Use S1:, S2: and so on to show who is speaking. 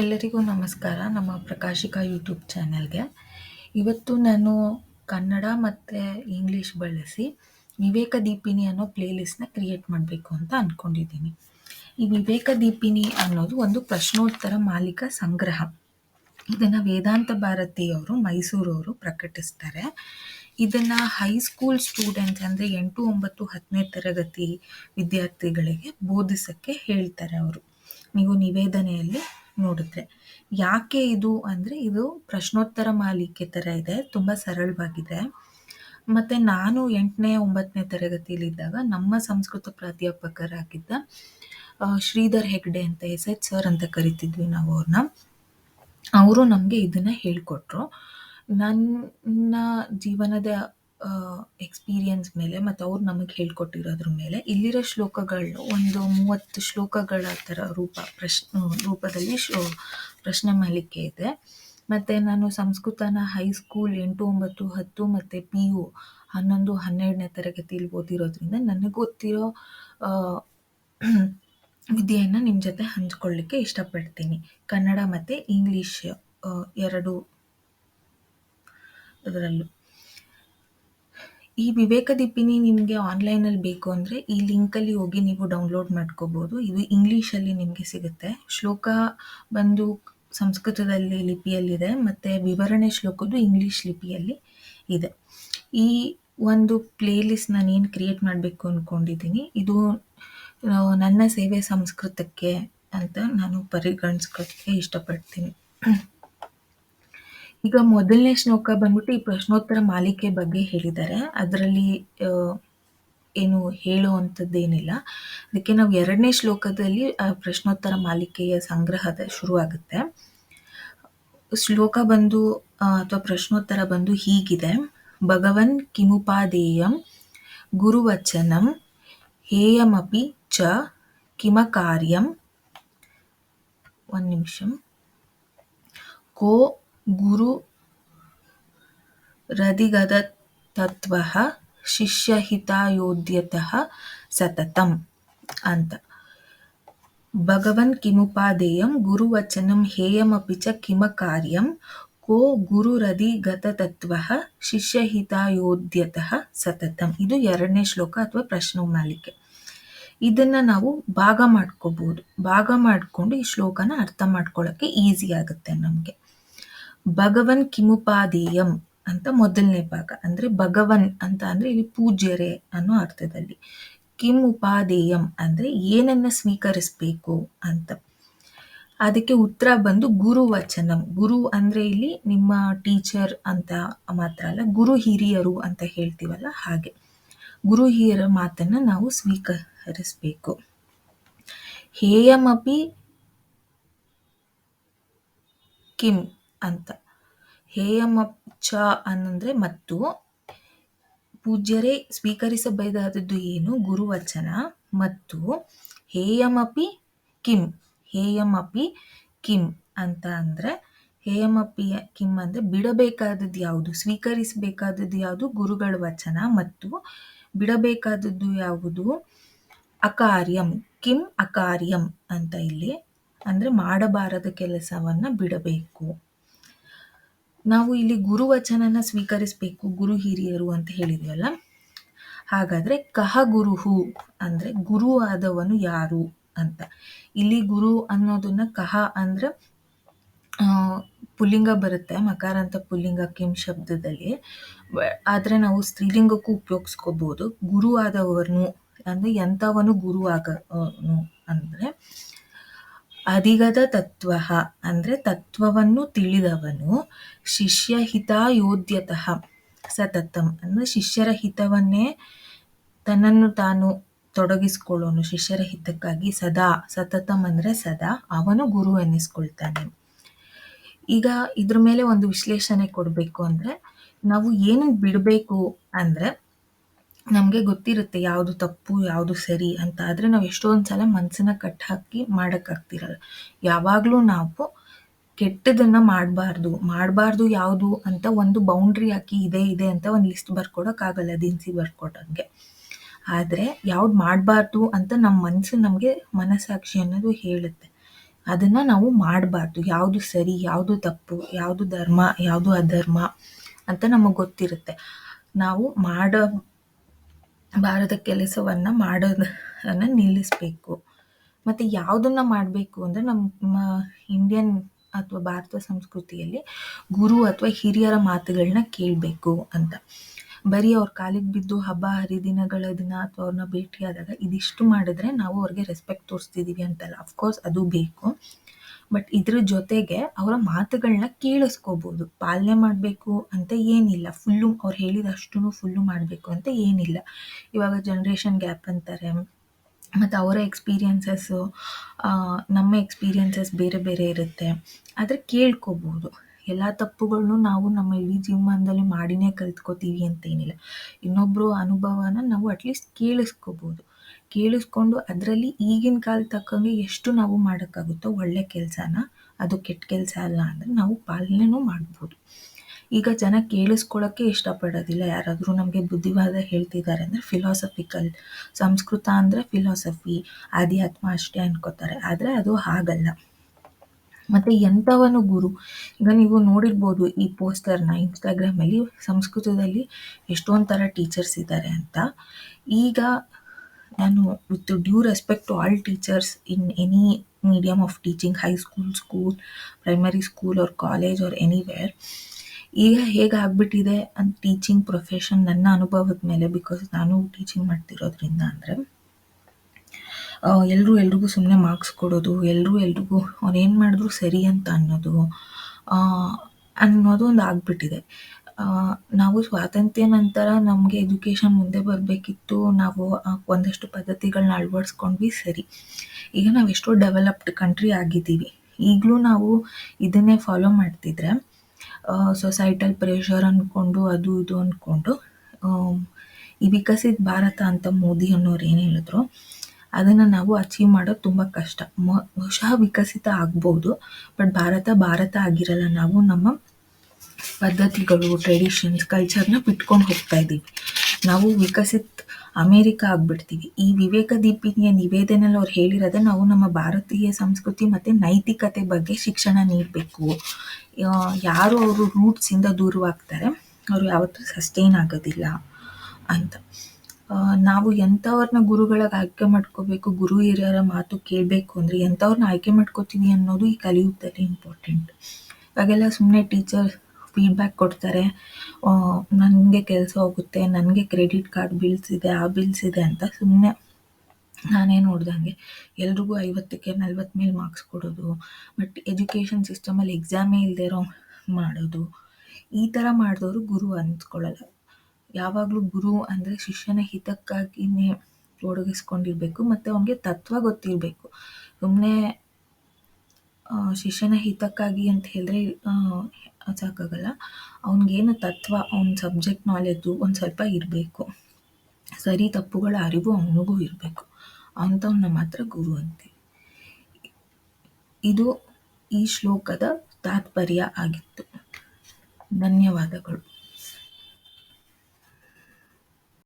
S1: ಎಲ್ಲರಿಗೂ ನಮಸ್ಕಾರ. ನಮ್ಮ ಪ್ರಕಾಶಿಕ ಯೂಟ್ಯೂಬ್ ಚಾನೆಲ್ಗೆ. ಇವತ್ತು ನಾನು ಕನ್ನಡ ಮತ್ತು ಇಂಗ್ಲೀಷ್ ಬಳಸಿ ವಿವೇಕ ದೀಪಿನಿ ಅನ್ನೋ ಪ್ಲೇಲಿಸ್ಟ್ನ ಕ್ರಿಯೇಟ್ ಮಾಡಬೇಕು ಅಂತ ಅಂದ್ಕೊಂಡಿದ್ದೀನಿ ಈ ವಿವೇಕ ದೀಪಿನಿ ಅನ್ನೋದು ಒಂದು ಪ್ರಶ್ನೋತ್ತರ ಮಾಲೀಕ ಸಂಗ್ರಹ. ಇದನ್ನು ವೇದಾಂತ ಭಾರತಿಯವರು, ಮೈಸೂರವರು ಪ್ರಕಟಿಸ್ತಾರೆ. ಇದನ್ನು ಹೈಸ್ಕೂಲ್ ಸ್ಟೂಡೆಂಟ್ಸ್ ಅಂದರೆ ಎಂಟು, ಒಂಬತ್ತು, ಹತ್ತನೇ ತರಗತಿ ವಿದ್ಯಾರ್ಥಿಗಳಿಗೆ ಬೋಧಿಸೋಕ್ಕೆ ಹೇಳ್ತಾರೆ ಅವರು. ನೀವು ನಿವೇದನೆಯಲ್ಲಿ ನೋಡಿದ್ರೆ ಯಾಕೆ ಇದು ಅಂದರೆ ಇದು ಪ್ರಶ್ನೋತ್ತರ ಮಾಲಿಕೆ ಥರ ಇದೆ, ತುಂಬ ಸರಳವಾಗಿದೆ. ಮತ್ತು ನಾನು ಎಂಟನೇ, ಒಂಬತ್ತನೇ ತರಗತಿಯಲ್ಲಿದ್ದಾಗ ನಮ್ಮ ಸಂಸ್ಕೃತ ಪ್ರಾಧ್ಯಾಪಕರಾಗಿದ್ದ ಶ್ರೀಧರ್ ಹೆಗ್ಡೆ ಅಂತ ಎಸ್ ಎಚ್ ಸರ್ ಅಂತ ಕರಿತಿದ್ವಿ ನಾವು ಅವ್ರನ್ನ. ಅವರು ನಮಗೆ ಇದನ್ನ ಹೇಳಿಕೊಟ್ರು. ನನ್ನ ಜೀವನದ ಎಕ್ಸ್ಪೀರಿಯನ್ಸ್ ಮೇಲೆ ಮತ್ತು ಅವ್ರು ನಮಗೆ ಹೇಳ್ಕೊಟ್ಟಿರೋದ್ರ ಮೇಲೆ ಇಲ್ಲಿರೋ ಶ್ಲೋಕಗಳು ಒಂದು ಮೂವತ್ತು ಶ್ಲೋಕಗಳ ಥರ ರೂಪ ಪ್ರಶ್ನ ರೂಪದಲ್ಲಿ ಶೋ ಪ್ರಶ್ನೆ ಮಾಲಿಕೆ ಇದೆ. ಮತ್ತು ನಾನು ಸಂಸ್ಕೃತನ ಹೈಸ್ಕೂಲ್ ಎಂಟು, ಒಂಬತ್ತು, ಹತ್ತು ಮತ್ತು ಪಿ ಯು ಹನ್ನೊಂದು, ಹನ್ನೆರಡನೇ ತರಗತಿಯಲ್ಲಿ ಓದಿರೋದ್ರಿಂದ ನನಗೆ ಗೊತ್ತಿರೋ ವಿದ್ಯೆಯನ್ನು ನಿಮ್ಮ ಜೊತೆ ಹಂಚ್ಕೊಳ್ಳಿಕ್ಕೆ ಇಷ್ಟಪಡ್ತೀನಿ. ಕನ್ನಡ ಮತ್ತು ಇಂಗ್ಲೀಷ್ ಎರಡು. ಅದರಲ್ಲೂ. ಈ ವಿವೇಕ ದೀಪಿನಿ ನಿಮಗೆ ಆನ್ಲೈನಲ್ಲಿ ಬೇಕು ಅಂದರೆ ಈ ಲಿಂಕಲ್ಲಿ ಹೋಗಿ ನೀವು ಡೌನ್ಲೋಡ್ ಮಾಡ್ಕೋಬೋದು. ಇದು ಇಂಗ್ಲೀಷಲ್ಲಿ ನಿಮಗೆ ಸಿಗುತ್ತೆ. ಶ್ಲೋಕ ಬಂದು ಸಂಸ್ಕೃತದಲ್ಲಿ ಲಿಪಿಯಲ್ಲಿದೆ, ಮತ್ತು ವಿವರಣೆ ಶ್ಲೋಕದ್ದು ಇಂಗ್ಲೀಷ್ ಲಿಪಿಯಲ್ಲಿ ಇದೆ. ಈ ಒಂದು ಪ್ಲೇಲಿಸ್ಟ್ ನಾನು ಏನು ಕ್ರಿಯೇಟ್ ಮಾಡಬೇಕು ಅಂದ್ಕೊಂಡಿದ್ದೀನಿ ಇದು ನನ್ನ ಸೇವೆ ಸಂಸ್ಕೃತಕ್ಕೆ ಅಂತ ನಾನು ಪರಿಗಣಿಸ್ಕೊಳ್ಳೋಕ್ಕೆ ಇಷ್ಟಪಡ್ತೀನಿ. ಈಗ ಮೊದಲನೇ ಶ್ಲೋಕ ಬಂದ್ಬಿಟ್ಟು ಈ ಪ್ರಶ್ನೋತ್ತರ ಮಾಲಿಕೆ ಬಗ್ಗೆ ಹೇಳಿದ್ದಾರೆ. ಅದರಲ್ಲಿ ಏನು ಹೇಳುವಂಥದ್ದೇನಿಲ್ಲ. ಅದಕ್ಕೆ ನಾವು ಎರಡನೇ ಶ್ಲೋಕದಲ್ಲಿ ಪ್ರಶ್ನೋತ್ತರ ಮಾಲಿಕೆಯ ಸಂಗ್ರಹದ ಶುರುವಾಗುತ್ತೆ. ಶ್ಲೋಕ ಬಂದು ಅಥವಾ ಪ್ರಶ್ನೋತ್ತರ ಬಂದು ಹೀಗಿದೆ. ಭಗವನ್ ಕಿಮುಪಾದೇಯಂ ಗುರುವಚನಂ ಹೇಯಮಪಿ ಚ ಕಿಮ ಕಾರ್ಯಂ ಒಂದು ನಿಮಿಷ. ಕೋ ಗುರು ರದಿಗದತತ್ವಃ ಶಿಷ್ಯಹಿತಾಯೋದ್ಯತಃ ಸತತಂ ಅಂತ. ಭಗವನ್ ಕಿಮುಪಾದೇಯಂ ಗುರುವಚನಂ ಹೇಯಮಪಿ ಚ ಕಿಮಕಾರ್ಯಂ ಕೋ ಗುರುರಧಿಗತತತ್ವಃ ಶಿಷ್ಯಹಿತಾಯೋದ್ಯತಃ ಸತತಂ. ಇದು ಎರಡನೇ ಶ್ಲೋಕ ಅಥವಾ ಪ್ರಶ್ನೆ ಮಾಲಿಕೆ ಇದನ್ನ ನಾವು ಭಾಗ ಮಾಡ್ಕೋಬಹುದು ಭಾಗ ಮಾಡಿಕೊಂಡು ಈ ಶ್ಲೋಕನ ಅರ್ಥ ಮಾಡ್ಕೊಳ್ಳೋಕ್ಕೆ ಈಸಿ ಆಗುತ್ತೆ ನಮಗೆ. ಭಗವನ್ ಕಿಮುಪಾದೇಯಂ ಅಂತ ಮೊದಲನೇ ಭಾಗ. ಅಂದ್ರೆ ಭಗವನ್ ಅಂತ ಅಂದ್ರೆ ಇಲ್ಲಿ ಪೂಜ್ಯರೇ ಅನ್ನೋ ಅರ್ಥದಲ್ಲಿ. ಕಿಮ್ ಉಪಾದೇಯಂ ಅಂದ್ರೆ ಏನನ್ನ ಸ್ವೀಕರಿಸಬೇಕು ಅಂತ. ಅದಕ್ಕೆ ಉತ್ತರ ಬಂದು ಗುರು ವಚನಂ ಗುರು ಅಂದ್ರೆ ಇಲ್ಲಿ ನಿಮ್ಮ ಟೀಚರ್ ಅಂತ ಮಾತ್ರ ಅಲ್ಲ, ಗುರು ಹಿರಿಯರು ಅಂತ ಹೇಳ್ತೀವಲ್ಲ ಹಾಗೆ. ಗುರು ಹಿರಿಯರ ಮಾತನ್ನ ನಾವು ಸ್ವೀಕರಿಸಬೇಕು. ಹೇಯಮಪಿ ಕಿಂ ಅಂತ. ಹೇಯಮ ಚ ಅನ್ನಂದ್ರೆ ಮತ್ತು. ಪೂಜ್ಯರೇ ಸ್ವೀಕರಿಸಬೇಕಾದದ್ದು ಏನು? ಗುರುವಚನ. ಮತ್ತು. ಹೇಯಮಪಿ ಕಿಂ. ಹೇಯಮಪಿ ಕಿಂ ಅಂತ ಅಂದ್ರೆ. ಹೇಯಮಪಿ ಕಿಂ ಅಂದ್ರೆ ಬಿಡಬೇಕಾದದ್ದು ಯಾವುದು? ಸ್ವೀಕರಿಸಬೇಕಾದದ್ದು ಯಾವುದು? ಗುರುಗಳ ವಚನ. ಮತ್ತು. ಬಿಡಬೇಕಾದದ್ದು ಯಾವುದು? ಅಕಾರ್ಯಂ. ಕಿಂ ಅಕಾರ್ಯಂ ಅಂತ ಇಲ್ಲಿ. ಅಂದ್ರೆ ಮಾಡಬಾರದ ಕೆಲಸವನ್ನ ಬಿಡಬೇಕು. ನಾವು ಇಲ್ಲಿ ಗುರುವಚನನ ಸ್ವೀಕರಿಸಬೇಕು, ಗುರು ಹಿರಿಯರು ಅಂತ ಹೇಳಿದ್ವಲ್ಲ? ಹಾಗಾದ್ರೆ ಕಹ ಗುರುಹು ಅಂದ್ರೆ ಗುರು ಆದವನು ಯಾರು ಅಂತ. ಇಲ್ಲಿ ಗುರು ಅನ್ನೋದನ್ನ ಕಹ ಅಂದ್ರೆ ಪುಲ್ಲಿಂಗ ಬರುತ್ತೆ ಮಕಾರ ಅಂತ ಪುಲ್ಲಿಂಗ ಕಿಂ ಶಬ್ದದಲ್ಲಿ. ಆದ್ರೆ ನಾವು ಸ್ತ್ರೀಲಿಂಗಕ್ಕೂ ಉಪಯೋಗಿಸ್ಕೋಬಹುದು ಗುರು ಆದವನು ಅಂದ್ರೆ ಎಂಥವನು ಗುರು ಆಗನು ಅಂದ್ರೆ ಅಧಿಗತ ತತ್ವ ಅಂದ್ರೆ ತತ್ವವನ್ನು ತಿಳಿದವನು ಶಿಷ್ಯ ಹಿತಾಯೋದ್ಯತಃ ಸತತಂ. ಅಂದ್ರೆ ಶಿಷ್ಯರ ಹಿತವನ್ನೇ ತನ್ನನ್ನು ತಾನು ತೊಡಗಿಸ್ಕೊಳ್ಳೋನು. ಶಿಷ್ಯರ ಹಿತಕ್ಕಾಗಿ ಸದಾ, ಸತತಂ ಅಂದ್ರೆ ಸದಾ ಅವನು ಗುರು ಎನ್ನಿಸ್ಕೊಳ್ತಾನೆ. ಈಗ ಇದ್ರ ಮೇಲೆ ಒಂದು ವಿಶ್ಲೇಷಣೆ ಕೊಡಬೇಕು ಅಂದ್ರೆ ನಾವು ಏನು ಬಿಡಬೇಕು ಅಂದ್ರೆ ನಮಗೆ ಗೊತ್ತಿರುತ್ತೆ ಯಾವುದು ತಪ್ಪು, ಯಾವುದು ಸರಿ ಅಂತ. ಆದರೆ ನಾವು ಎಷ್ಟೊಂದು ಸಲ ಮನಸ್ಸನ್ನ ಕಟ್ ಹಾಕಿ ಮಾಡೋಕ್ಕಾಗ್ತಿರಲ್ಲ. ಯಾವಾಗಲೂ ನಾವು ಕೆಟ್ಟದನ್ನು ಮಾಡಬಾರ್ದು. ಮಾಡಬಾರ್ದು ಯಾವುದು ಅಂತ ಒಂದು ಬೌಂಡ್ರಿ ಹಾಕಿ ಇದೆ ಇದೆ ಅಂತ ಒಂದು ಲಿಸ್ಟ್ ಬರ್ಕೊಡೋಕ್ಕಾಗಲ್ಲ, ದಿನಸಿ ಬರ್ಕೊಡೋಂಗೆ. ಆದರೆ ಯಾವ್ದು ಮಾಡಬಾರ್ದು ಅಂತ ನಮ್ಮ ಮನಸ್ಸು ನಮಗೆ ಮನಸ್ಸಾಕ್ಷಿ ಅನ್ನೋದು ಹೇಳುತ್ತೆ. ಅದನ್ನು ನಾವು ಮಾಡಬಾರ್ದು. ಯಾವುದು ಸರಿ, ಯಾವುದು ತಪ್ಪು, ಯಾವುದು ಧರ್ಮ, ಯಾವುದು ಅಧರ್ಮ ಅಂತ ನಮಗೆ ಗೊತ್ತಿರುತ್ತೆ. ನಾವು ಮಾಡೋ ಬಾರದ ಕೆಲಸವನ್ನು ಮಾಡೋದನ್ನು ನಿಲ್ಲಿಸಬೇಕು. ಮತ್ತು ಯಾವುದನ್ನು ಮಾಡಬೇಕು ಅಂದರೆ ನಮ್ಮ ಇಂಡಿಯನ್ ಅಥವಾ ಭಾರತ ಸಂಸ್ಕೃತಿಯಲ್ಲಿ ಗುರು ಅಥವಾ ಹಿರಿಯರ ಮಾತುಗಳನ್ನ ಕೇಳಬೇಕು ಅಂತ. ಬರೀ ಅವ್ರ ಕಾಲಿಗೆ ಬಿದ್ದು ಹಬ್ಬ, ಹರಿದಿನಗಳ ದಿನ ಅಥವಾ ಅವ್ರನ್ನ ಭೇಟಿಯಾದಾಗ ಇದಿಷ್ಟು ಮಾಡಿದ್ರೆ ನಾವು ಅವ್ರಿಗೆ ರೆಸ್ಪೆಕ್ಟ್ ತೋರಿಸ್ತಿದ್ದೀವಿ ಅಂತಲ್ಲ. ಅಫ್ಕೋರ್ಸ್ ಅದು ಬೇಕು. ಬಟ್ ಇದ್ರ ಜೊತೆಗೆ ಅವರ ಮಾತುಗಳನ್ನ ಕೇಳಿಸ್ಕೋಬಹುದು ಪಾಲನೆ ಮಾಡಬೇಕು ಅಂತ ಏನಿಲ್ಲ. ಫುಲ್ಲು ಅವ್ರು ಹೇಳಿದಷ್ಟು ಫುಲ್ಲು ಮಾಡಬೇಕು ಅಂತ ಏನಿಲ್ಲ. ಇವಾಗ ಜನ್ರೇಷನ್ ಗ್ಯಾಪ್ ಅಂತಾರೆ. ಮತ್ತು ಅವರ ಎಕ್ಸ್ಪೀರಿಯನ್ಸಸ್ಸು ನಮ್ಮ ಎಕ್ಸ್ಪೀರಿಯನ್ಸಸ್ ಬೇರೆ ಬೇರೆ ಇರುತ್ತೆ. ಆದರೆ ಕೇಳ್ಕೋಬಹುದು ಎಲ್ಲ ತಪ್ಪುಗಳನ್ನು ನಾವು ನಮ್ಮ ಇಡೀ ಜೀವಮಾನದಲ್ಲಿ ಮಾಡಿನೇ ಕಲ್ತ್ಕೋತೀವಿ ಅಂತೇನಿಲ್ಲ ಇನ್ನೊಬ್ಬರು ಅನುಭವನ ನಾವು ಅಟ್ಲೀಸ್ಟ್ ಕೇಳಿಸ್ಕೋಬೋದು. ಕೇಳಿಸ್ಕೊಂಡು ಅದರಲ್ಲಿ ಈಗಿನ ಕಾಲ ತಕ್ಕಂಗೆ ಎಷ್ಟು ನಾವು ಮಾಡೋಕ್ಕಾಗುತ್ತೋ ಒಳ್ಳೆ ಕೆಲಸನ, ಅದು ಕೆಟ್ಟ ಕೆಲಸ ಅಲ್ಲ ಅಂದರೆ ನಾವು ಪಾಲನೆನೂ ಮಾಡ್ಬೋದು. ಈಗ ಜನ ಕೇಳಿಸ್ಕೊಳ್ಳೋಕ್ಕೆ ಇಷ್ಟಪಡೋದಿಲ್ಲ. ಯಾರಾದರೂ ನಮಗೆ ಬುದ್ಧಿವಾದ ಹೇಳ್ತಿದ್ದಾರೆ ಅಂದರೆ ಫಿಲಾಸಫಿಕಲ್ ಸಂಸ್ಕೃತ ಅಂದರೆ ಫಿಲಾಸಫಿ ಆಧ್ಯಾತ್ಮ ಅಷ್ಟೇ ಅನ್ಕೋತಾರೆ. ಆದರೆ ಅದು ಹಾಗಲ್ಲ. ಮತ್ತು ಎಂಥವನು ಗುರು, ಈಗ ನೀವು ನೋಡಿರ್ಬೋದು ಈ ಪೋಸ್ಟರ್ನ ಇನ್ಸ್ಟಾಗ್ರಾಮಲ್ಲಿ ಸಂಸ್ಕೃತದಲ್ಲಿ ಎಷ್ಟೊಂದು ಥರ ಟೀಚರ್ಸ್ ಇದ್ದಾರೆ ಅಂತ. ಈಗ ನಾನು with due respect to all teachers in any medium of teaching high school school primary school or college or anywhere ಈಗ ಹೇಗೆ ಆಗ್ಬಿಟ್ಟಿದೆ ಅಂತ ಟೀಚಿಂಗ್ ಪ್ರೊಫೆಷನ್ ನನ್ನ ಅನುಭವದ ಮೇಲೆ ಬಿಕಾಸ್ ನಾನು ಟೀಚಿಂಗ್ ಮಾಡ್ತಿರೋದ್ರಿಂದ ಅಂದರೆ ಎಲ್ಲರೂ ಎಲ್ರಿಗೂ ಸುಮ್ಮನೆ ಮಾರ್ಕ್ಸ್ ಕೊಡೋದು ಎಲ್ಲರೂ ಎಲ್ರಿಗೂ ಅವ್ರು ಏನು ಮಾಡಿದ್ರು ಸರಿ ಅಂತ ಅನ್ನೋದು ಅನ್ನೋದು ಒಂದು ಆಗಿಬಿಟ್ಟಿದೆ. ನಾವು ಸ್ವಾತಂತ್ರ್ಯ ನಂತರ ನಮಗೆ ಎಜುಕೇಷನ್ ಮುಂದೆ ಬರಬೇಕಿತ್ತು. ನಾವು ಒಂದಷ್ಟು ಪದ್ಧತಿಗಳನ್ನ ಅಳವಡಿಸ್ಕೊಂಡ್ವಿ. ಸರಿ. ಈಗ ನಾವು ಎಷ್ಟೋ ಡೆವಲಪ್ಡ್ ಕಂಟ್ರಿ ಆಗಿದ್ದೀವಿ. ಈಗಲೂ ನಾವು ಇದನ್ನೇ ಫಾಲೋ ಮಾಡ್ತಿದ್ರೆ ಸೊಸೈಟಲ್ ಪ್ರೆಷರ್ ಅಂದ್ಕೊಂಡು ಅದು, ಇದು ಅಂದ್ಕೊಂಡು ಈ ವಿಕಸಿತ ಭಾರತ ಅಂತ ಮೋದಿ ಅನ್ನೋರು ಏನು ಹೇಳಿದ್ರು, ಅದನ್ನು ನಾವು ಅಚೀವ್ ಮಾಡೋದು ತುಂಬ ಕಷ್ಟ. ಬಹುಶಃ ವಿಕಸಿತ ಆಗ್ಬೋದು ಬಟ್ ಭಾರತ ಭಾರತ ಆಗಿರಲ್ಲ. ನಾವು ನಮ್ಮ ಪದ್ಧತಿಗಳು ಟ್ರೆಡಿಷನ್ಸ್ ಕಲ್ಚರ್ನ ಬಿಟ್ಕೊಂಡು ಹೋಗ್ತಾ ಇದ್ದೀವಿ ನಾವು ವಿಕಸಿತ ಅಮೇರಿಕ ಆಗ್ಬಿಡ್ತೀವಿ. ಈ ವಿವೇಕ ದೀಪಿನಿಯ ನಿವೇದನೆಯಲ್ಲಿ ಅವ್ರು ಹೇಳಿರೋದೆ ನಾವು ನಮ್ಮ ಭಾರತೀಯ ಸಂಸ್ಕೃತಿ ಮತ್ತು ನೈತಿಕತೆ ಬಗ್ಗೆ ಶಿಕ್ಷಣ ನೀಡಬೇಕು. ಯಾರು ಅವರು ರೂಟ್ಸಿಂದ ದೂರವಾಗ್ತಾರೆ, ಅವರು ಯಾವತ್ತೂ ಸಸ್ಟೈನ್ ಆಗೋದಿಲ್ಲ ಅಂತ. ನಾವು ಎಂಥವ್ರನ್ನ ಗುರುಗಳಾಗಿ ಆಯ್ಕೆ ಮಾಡ್ಕೋಬೇಕು, ಗುರು ಹಿರಿಯರ ಮಾತು ಕೇಳಬೇಕು ಅಂದರೆ ಎಂಥವ್ರನ್ನ ಆಯ್ಕೆ ಮಾಡ್ಕೋತೀವಿ ಅನ್ನೋದು ಈ ಕಲಿಯುಗದಲ್ಲಿ ಇಂಪಾರ್ಟೆಂಟ್ ಇವಾಗೆಲ್ಲ ಸುಮ್ಮನೆ ಟೀಚರ್ ಫೀಡ್ಬ್ಯಾಕ್ ಕೊಡ್ತಾರೆ ನನಗೆ ಕೆಲಸ ಹೋಗುತ್ತೆ, ನನಗೆ ಕ್ರೆಡಿಟ್ ಕಾರ್ಡ್ ಬಿಲ್ಸ್ ಇದೆ, ಆ ಬಿಲ್ಸ್ ಇದೆ ಅಂತ ಸುಮ್ಮನೆ ನಾನೇನು ನೋಡ್ದಂಗೆ ಎಲ್ರಿಗೂ ಐವತ್ತಕ್ಕೆ ನಲ್ವತ್ತು ಮೇಲೆ ಮಾರ್ಕ್ಸ್ ಕೊಡೋದು ಬಟ್ ಎಜುಕೇಷನ್ ಸಿಸ್ಟಮಲ್ಲಿ ಎಕ್ಸಾಮೇ ಇಲ್ಲದೆ ಇರೋ ಮಾಡೋದು, ಈ ಥರ ಮಾಡಿದವರು ಗುರು ಅನ್ಸ್ಕೊಳ್ಳಲ್ಲ ಯಾವಾಗಲೂ ಗುರು ಅಂದರೆ ಶಿಷ್ಯನ ಹಿತಕ್ಕಾಗಿನೇ ತೊಡಗಿಸ್ಕೊಂಡಿರ್ಬೇಕು, ಮತ್ತು ಅವನಿಗೆ ತತ್ವ ಗೊತ್ತಿರಬೇಕು. ಸುಮ್ಮನೆ ಶಿಷ್ಯನ ಹಿತಕ್ಕಾಗಿ ಅಂತ ಹೇಳಿದ್ರೆ ಸಾಕಾಗಲ್ಲ ಅವ್ನಿಗೇನು ತತ್ವ, ಅವ್ನ ಸಬ್ಜೆಕ್ಟ್ ನಾಲೆಡ್ಜು ಒಂದು ಸ್ವಲ್ಪ ಇರಬೇಕು. ಸರಿ ತಪ್ಪುಗಳ ಅರಿವು ಅವನಿಗೂ ಇರಬೇಕು. ಅಂಥವನ್ನ ಮಾತ್ರ ಗುರು ಅಂತೀವಿ ಇದು ಈ ಶ್ಲೋಕದ ತಾತ್ಪರ್ಯ ಆಗಿತ್ತು. ಧನ್ಯವಾದಗಳು.